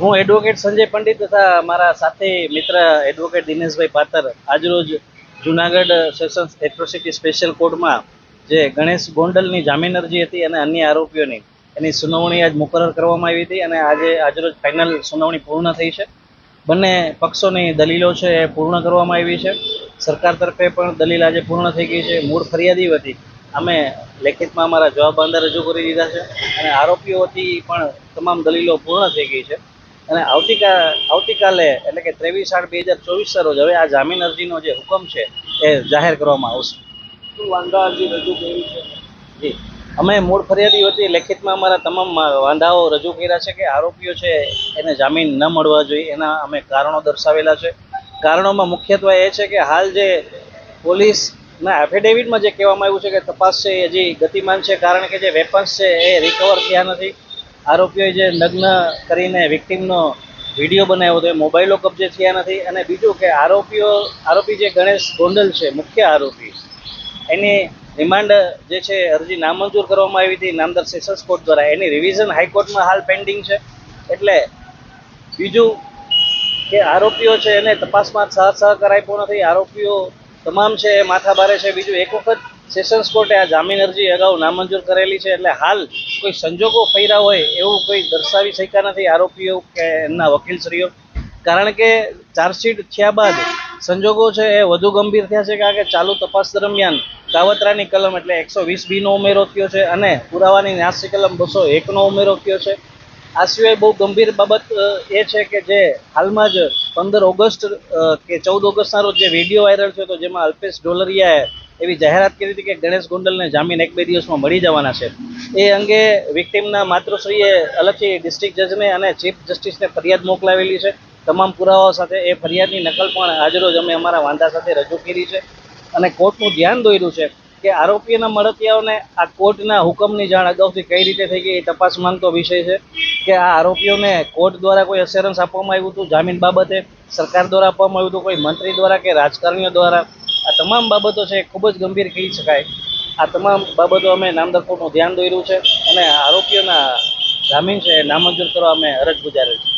હું એડવોકેટ સંજય પંડિત તથા મારા સાથે મિત્ર એડવોકેટ દિનેશભાઈ પાતર આજરોજ જુનાગઢ સેશન્સ એટ્રોસિટી સ્પેશિયલ કોર્ટમાં જે ગણેશ ગોંડલની જામીન અરજી હતી અને અન્ય આરોપીઓની, એની સુનાવણી આજ મુકરર કરવામાં આવી હતી અને આજે, આજરોજ ફાઇનલ સુનાવણી પૂર્ણ થઈ છે. બંને પક્ષોની દલીલો છે એ પૂર્ણ કરવામાં આવી છે. સરકાર તરફે પણ દલીલ આજે પૂર્ણ થઈ ગઈ છે. મૂળ ફરિયાદી વતી અમે લેખિતમાં અમારા જવાબ અંદર રજૂ કરી દીધા છે અને આરોપીઓથી પણ તમામ દલીલો પૂર્ણ થઈ ગઈ છે. અને આવતીકાલ આવતીકાલે એટલે કે ત્રેવીસ આઠ બે હજાર ચોવીસના રોજ હવે આ જામીન અરજીનો જે હુકમ છે એ જાહેર કરવામાં આવશે. શું વાંધા અરજી રજૂ કરી છે? જી. અમે મૂળ ફરિયાદી વતી લેખિતમાં અમારા તમામ વાંધાઓ રજૂ કર્યા છે કે આરોપીઓ છે એને જામીન ન મળવા જોઈએ. એના અમે કારણો દર્શાવેલા છે. કારણોમાં મુખ્યત્વે એ છે કે હાલ જે પોલીસના એફિડેવિટમાં જે કહેવામાં આવ્યું છે કે તપાસ છે, એ હજી ગતિમાન છે, કારણ કે જે વેપન્સ છે, એ રિકવર થયા નથી. આરોપીઓએ જે નગ્ન કરીને વિક્ટીમનો વીડિયો બનાવ્યો હતો, એ મોબાઈલો કબજે થયા નથી. અને બીજું કે આરોપીઓ, આરોપી જે ગણેશ ગોંડલ છે, મુખ્ય આરોપી, એની રિમાન્ડ જે છે, અરજી નામંજૂર કરવામાં આવી હતી, નામદાર સેશન્સ કોર્ટ દ્વારા. એની રિવિઝન હાઈકોર્ટમાં હાલ પેન્ડિંગ છે. એટલે બીજું કે આરોપીઓ છે, એને તપાસમાં સહ સહકાર આપ્યો નથી. આરોપીઓ તમામ છે એ માથા બારે છે, બીજું એક વખત સેશન્સ કોર્ટે આ જામીન અરજી અગાઉ નામંજૂર કરેલી છે, એટલે હાલ કોઈ સંજોગો ફર્યા હોય એવું કોઈ દર્શાવી શક્યા નથી આરોપીઓ કે એમના વકીલશ્રીઓ. કારણ કે ચાર્જશીટ થયા બાદ સંજોગો છે એ વધુ ગંભીર થયા છે, કારણ કે ચાલુ તપાસ દરમિયાન કાવતરાની કલમ એટલે એકસો વીસ બીનો ઉમેરો થયો છે અને પુરાવાની નાસી કલમ બસો એકનો ઉમેરો થયો છે. આ સિવાય બહુ ગંભીર બાબત એ છે કે જે હાલમાં જ પંદર ઓગસ્ટ કે ચૌદ ઓગસ્ટના રોજ જે વીડિયો વાયરલ થયો હતો, જેમાં અલ્પેશ ડોલરિયાએ એવી જાહેરાત કરી હતી કે ગણેશ ગોંડલને જામીન એક બે દિવસમાં મળી જવાના છે. એ અંગે વિક્ટીમના માતૃશ્રીએ અલગથી ડિસ્ટ્રિક્ટ જજને અને ચીફ જસ્ટિસને ફરિયાદ મોકલાવેલી છે. તમામ પુરાવાઓ સાથે એ ફરિયાદની નકલ પણ આજરોજ અમે અમારા વાંધા સાથે રજૂ કરી છે. અને કોર્ટનું ધ્યાન દોર્યું છે કે આરોપીઓના મળતિયાઓને આ કોર્ટના હુકમની જાણ અગાઉથી કઈ રીતે થઈ ગઈ એ તપાસ માંગતો વિષય છે. કે આ આરોપીઓને કોર્ટ દ્વારા કોઈ અસેરન્સ આપવામાં આવ્યું હતું, જામીન બાબતે સરકાર દ્વારા આપવામાં આવ્યું હતું, કોઈ મંત્રી દ્વારા કે રાજકારણીઓ દ્વારા? આ તમામ બાબતો છે ખૂબ જ ગંભીર કહી શકાય. આ તમામ બાબતો અમે નામદાર ધ્યાન દોર્યું છે અને આરોપીઓના જામીન છે નામંજૂર કરવા અમે અરજ ગુજારેલ છે.